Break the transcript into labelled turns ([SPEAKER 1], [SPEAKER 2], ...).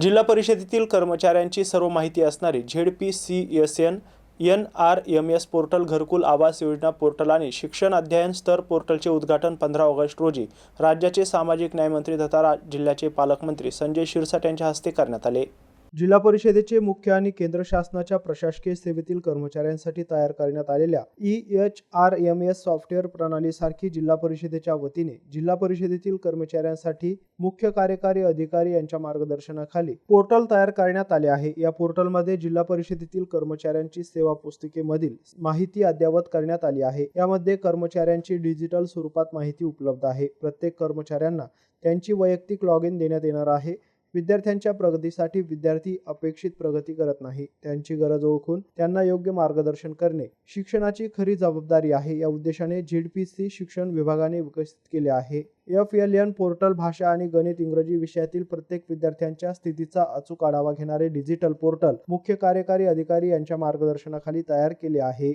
[SPEAKER 1] जिल्हा परिषदेतील कर्मचाऱ्यांची सर्व माहिती असणारी Z P C S N N R M S portal घरकुल आवास योजना पोर्टल आणि शिक्षण अध्ययन स्तर पोर्टलचे उद्घाटन पंधरा ऑगस्ट रोजी राज्याचे सामाजिक न्यायमंत्री तथा जिल्ह्याचे पालकमंत्री संजय शिरसाट यांच्या हस्ते करण्यात आले. जिल्हा परिषदेचे मुख्य आणि केंद्र शासनाच्या प्रशासकीय सेवेतील कर्मचाऱ्यांसाठी तयार करण्यात आलेल्या E H R M S software प्रणालीसारखी जिल्हा परिषदेच्या वतीने जिल्हा परिषदेतील कर्मचाऱ्यांसाठी मुख्य कार्यकारी अधिकारी यांच्या मार्गदर्शनाखाली पोर्टल तयार करण्यात आले आहे. या पोर्टलमध्ये जिल्हा परिषदेतील कर्मचाऱ्यांची सेवा पुस्तिकेमधील माहिती अद्ययावत करण्यात आली आहे. यामध्ये कर्मचाऱ्यांची डिजिटल स्वरूपात माहिती उपलब्ध आहे. प्रत्येक कर्मचाऱ्यांना त्यांची वैयक्तिक लॉग इन देण्यात येणार आहे. विद्यार्थ्यांच्या प्रगतीसाठी विद्यार्थी अपेक्षित प्रगती करत नाही. त्यांची गरज ओळखून त्यांना योग्य मार्गदर्शन करणे शिक्षणाची खरी जबाबदारी आहे. या उद्देशाने झेडपीसी शिक्षण विभागाने विकसित केले आहे. एफ एल एन पोर्टल भाषा आणि गणित इंग्रजी विषयातील प्रत्येक विद्यार्थ्यांच्या स्थितीचा अचूक आढावा घेणारे डिजिटल पोर्टल मुख्य कार्यकारी अधिकारी यांच्या मार्गदर्शनाखाली तयार केले आहे.